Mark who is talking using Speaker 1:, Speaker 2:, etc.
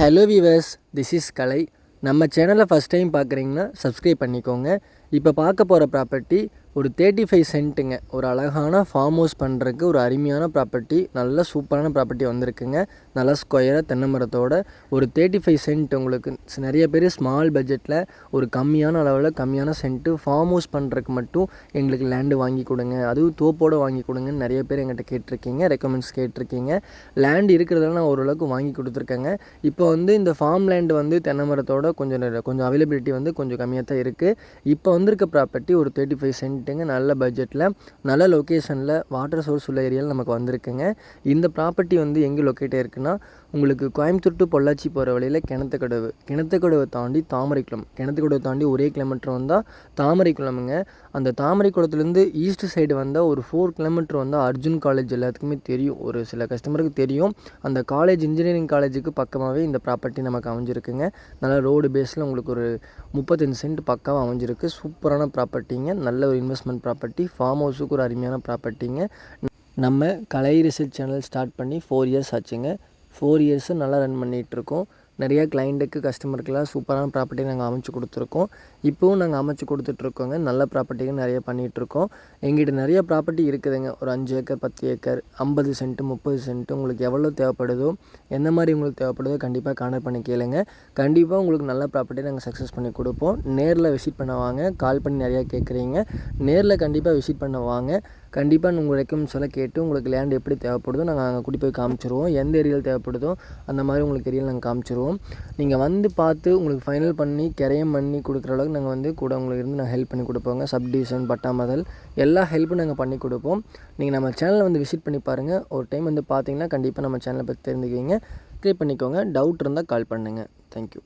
Speaker 1: Hello viewers this is Kalai நம்ம சேனலை first time பார்க்குறீங்கன்னா சப்ஸ்கிரைப் பண்ணிக்கோங்க. இப்போ பார்க்க போகிற ப்ராப்பர்ட்டி ஒரு தேர்ட்டி ஃபைவ் சென்ட்டுங்க ஒரு அழகான ஃபார்ம் ஹவுஸ் பண்ணுறதுக்கு ஒரு அருமையான ப்ராப்பர்ட்டி நல்ல சூப்பரான ப்ராப்பர்ட்டி வந்திருக்குங்க. நல்லா ஸ்கொயராக தென்னை மரத்தோட. ஒரு தேர்ட்டி ஃபைவ் சென்ட் உங்களுக்கு ஸ் நிறைய பேர் ஸ்மால் பட்ஜெட்டில் ஒரு கம்மியான அளவில் கம்மியான சென்ட்டு ஃபார்ம் ஹவுஸ் பண்ணுறதுக்கு மட்டும் எங்களுக்கு லேண்டு வாங்கி கொடுங்க. அதுவும் தோப்போடு வாங்கி கொடுங்கன்னு நிறைய பேர் எங்கிட்ட கேட்டிருக்கீங்க ரெக்கமெண்ட்ஸ் கேட்டிருக்கீங்க. லேண்ட் இருக்கிறதெல்லாம் நான் ஓரளவுக்கு வாங்கி கொடுத்துருக்கேங்க. இப்போ வந்து இந்த ஃபார்ம் லேண்டு வந்து தென்னை மரத்தோட கொஞ்சம் கொஞ்சம் அவைலபிலிட்டி வந்து கொஞ்சம் கம்மியாக தான் இருக்குது இப்போ வந்திருக்க ப்ராப்பர்ட்டி ஒரு தேர்ட்டி ஃபைவ் சென்ட்டுங்க நல்ல பட்ஜெட்டில் நல்ல லொக்கேஷனில் வாட்டர் சோர்ஸ் உள்ள ஏரியாவில் நமக்கு வந்திருக்குங்க. இந்த ப்ராப்பர்ட்டி வந்து எங்கே லொக்கேட் ஆயிருக்குன்னா உங்களுக்கு கோயம்புத்தூர் டு பொள்ளாச்சி போகிற வழியில் கிணத்துக்கடவு. கிணத்துக்கடவை தாண்டி தாமரைக்குளம் கிணத்துக்கடவை தாண்டி ஒரே கிலோமீட்டர் வந்தால் தாமரைக்குளமுங்க அந்த தாமரைக்குளத்துலேருந்து ஈஸ்ட் சைடு வந்தால் ஒரு ஃபோர் கிலோமீட்டர் வந்தால் அர்ஜுன் காலேஜ் எல்லாத்துக்குமே தெரியும். ஒரு சில கஸ்டமருக்கு தெரியும். அந்த காலேஜ் இன்ஜினியரிங் காலேஜுக்கு பக்கமாகவே இந்த ப்ராப்பர்ட்டி நமக்கு அமைஞ்சிருக்குங்க. நல்லா ரோடு பேஸில் உங்களுக்கு ஒரு முப்பத்தஞ்சு சென்ட் பக்காவாக அமைஞ்சிருக்கு. சூப்பரான ப்ராப்பர்ட்டிங்க நல்ல ஒரு இன்வெஸ்ட்மெண்ட் ப்ராப்பர்ட்டி ஃபார்ம் ஹவுஸுக்கு ஒரு அருமையான ப்ராப்பர்ட்டிங்க நம்ம கலை ரிசர்ச் சேனல் ஸ்டார்ட் பண்ணி ஃபோர் இயர்ஸ் ஆச்சுங்க. ஃபோர் இயர்ஸும் நல்லா ரன் பண்ணிகிட்ருக்கோம். நிறையா கிளைண்ட்டுக்கு கஸ்டமருக்கெல்லாம் சூப்பரான ப்ராப்பர்ட்டி நாங்கள் அமைச்சு கொடுத்துருக்கோம். இப்போவும் நாங்கள் அமைச்சு கொடுத்துட்ருக்கோங்க. நல்ல ப்ராப்பர்ட்டிகள் நிறைய பண்ணிகிட்ருக்கோம். எங்கிட்ட நிறைய ப்ராப்பர்ட்டி இருக்குதுங்க. ஒரு அஞ்சு ஏக்கர் பத்து ஏக்கர் ஐம்பது சென்ட்டு முப்பது சென்ட்டு உங்களுக்கு எவ்வளோ தேவைப்படுதோ எந்த மாதிரி உங்களுக்கு தேவைப்படுதோ கண்டிப்பாக கான்டாக்ட் பண்ணி கேளுங்க. கண்டிப்பாக உங்களுக்கு நல்ல ப்ராப்பர்ட்டி நாங்கள் சக்ஸஸ் பண்ணி கொடுப்போம். நேரில் விசிட் பண்ண வாங்க. கால் பண்ணி நிறையா கேட்குறீங்க. நேரில் கண்டிப்பாக விசிட் பண்ண வாங்க. கண்டிப்பாக உங்கள் ரெக்கமெண்ட்ஸ் எல்லாம் கேட்டு உங்களுக்கு லேண்ட் எப்படி தேவைப்படுதோ நாங்கள் அங்கே கூட்டி போய் காமிச்சிருவோம். எந்த ஏரியாவில் தேவைப்படுதோ அந்த மாதிரி உங்களுக்கு ஏரியாவில் நாங்கள் காமிச்சிருவோம். நீங்கள் வந்து பார்த்து உங்களுக்கு ஃபைனல் பண்ணி கிரையம் பண்ணி கொடுக்குற அளவுக்கு நாங்கள் வந்து கூட உங்களுக்கு இருந்து நாங்கள் ஹெல்ப் பண்ணி கொடுப்போங்க. சப்டிவிஷன் பட்டாமதல் எல்லா ஹெல்ப்பும் நாங்கள் பண்ணி கொடுப்போம். நீங்கள் நம்ம சேனலை வந்து விசிட் பண்ணி பாருங்கள் ஒரு டைம் வந்து பார்த்தீங்கன்னா கண்டிப்பாக நம்ம சேனலை பற்றி தெரிஞ்சுக்குவீங்க. க்ளிக் பண்ணிக்கோங்க. டவுட் இருந்தால் கால் பண்ணுங்கள் தேங்க்யூ